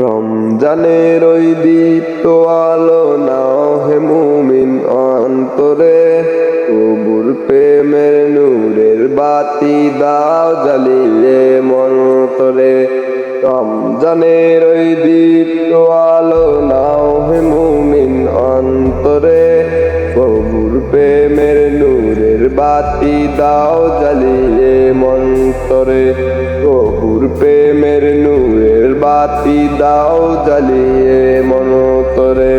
রমজানের ওই দীপ্ত আলো নাও হে মুমিন অন্তরে। কবুর প্রেমের নূরের বাতি দাও জ্বালিয়ে মন্তরে রমজানের ওই দীপ্ত আলো নাও হে মুমিন অন্তরে। কবুর প্রেমের নূরের বাতি দাও জ্বালিয়ে মন্তরে কবুর প্রেমের নূরের বাতি দাও জ্বালিয়ে মনতরে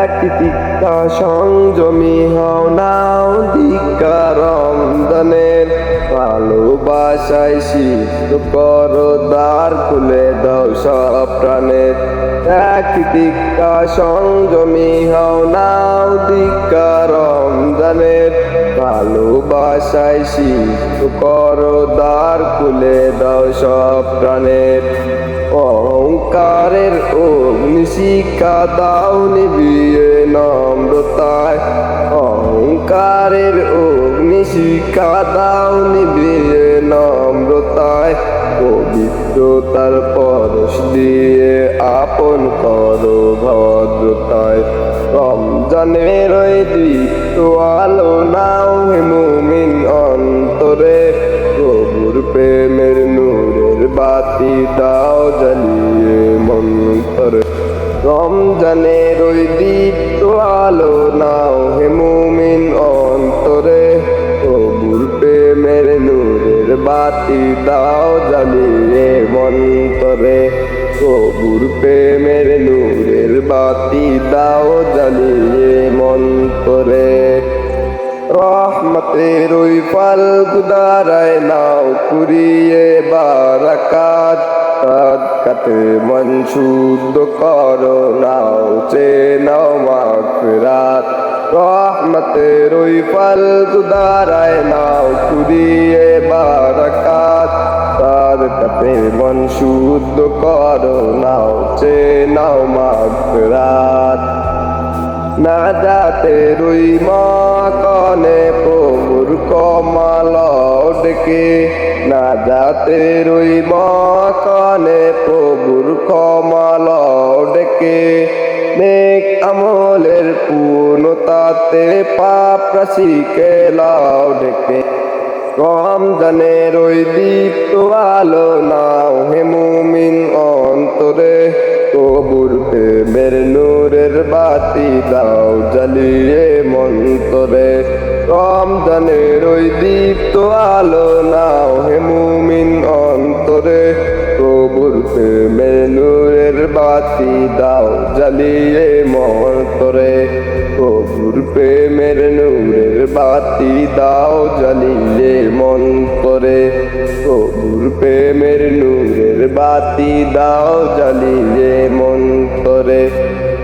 এক টিকা সংযমী হও নাও দিকা রমজানের। ভালোবাসায় সিদ্ধ করো দ্বার খুলে দাও সব প্রাণের। এক টিকা সংযমী হও নাও দিকা রমজানের। ভালোবাসায় সিদ্ধ করো দ্বার খুলে সব প্রাণের অহংকারের অগ্নিশিখা দাও নিবিয়ে নম্রতায়। অহংকারের অগ্নিশিখা দাও নিবিয়ে নম্রতায়। পবিত্রতার পরশ দিয়ে আপন করো ভদ্রতায়। রমজানের ওই দীপ্ত দাও জ্বালিয়ে মন্তরে রমজানের ওই দীপ্ত আলো নাও হে মুমিন অন্তরে। প্রভুর প্রেমের নূরের বাতি দাও জ্বালিয়ে মন্তরে প্রভুর প্রেমের নূরের বাতি দাও জ্বালিয়ে মন্তরে রহমতের ওই ফল গুদারায় নাও কুড়িয়ে বারাকাত। কাত মন শুদ্ধ করো, নাও চে নাও মাফরাত রহমতের ওই ফল গুদারায় নাও কুড়িয়ে বারাকাত। কাত কাতে মন শুদ্ধ করো, নাও চে নাও মাফরাত না যাতে রুই মা ডেকে না যাতে রুই মা কনে প্রভুর কমাল ডেকে, নেক আমলের পূর্ণতাতে পাপ রাশিকে লাও ডেকে। রমজানের ওই দীপ্ত আলো নাও হে মুমিন অন্তরে কবুর প্রেমের নূরের বাতি দাও জ্বালিয়ে মন্তরে। রমজানের ওই দীপ্ত আলো নাও হে মুমিন অন্তরে। কবুর প্রেমের নূরের বাতি দাও জ্বালিয়ে মন্তরে কবুর প্রেমের নূরের বাতি দাও জ্বালিয়ে মন্তরে কবুর প্রেমের নূরের বাতি দাও জ্বালিয়ে মন্তরে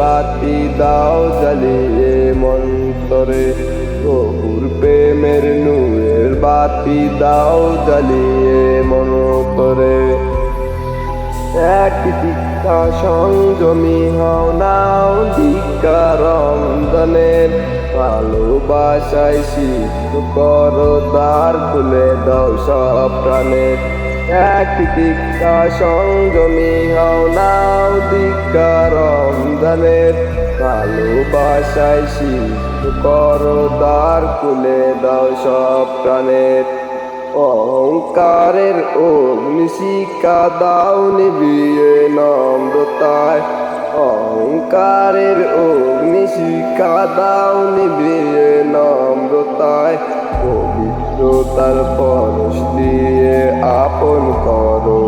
বাতি দাও জ্বালিয়ে মন্তরে। কবুর প্রেমের নূরের বাতি দাও জ্বালিয়ে করে এক দিকা সংযমী হও নাও দিকা রমজানের। ভালোবাসায় সিদ্ধ করো দ্বার খুলে দাও সব প্রাণের। এক দিকা সংযমী হও নাও দিকা রমজানের ভালোবাসায় সিদ্ধ করো দ্বার, খুলে দাও সব প্রাণের অহংকারের অগ্নিশিখা দাও নিবিয়ে নম্রতায়। অহংকারের অগ্নিশিখা দাও নিবিয়ে নম্রতায়। পবিত্রতার পরশ দিয়ে আপন করো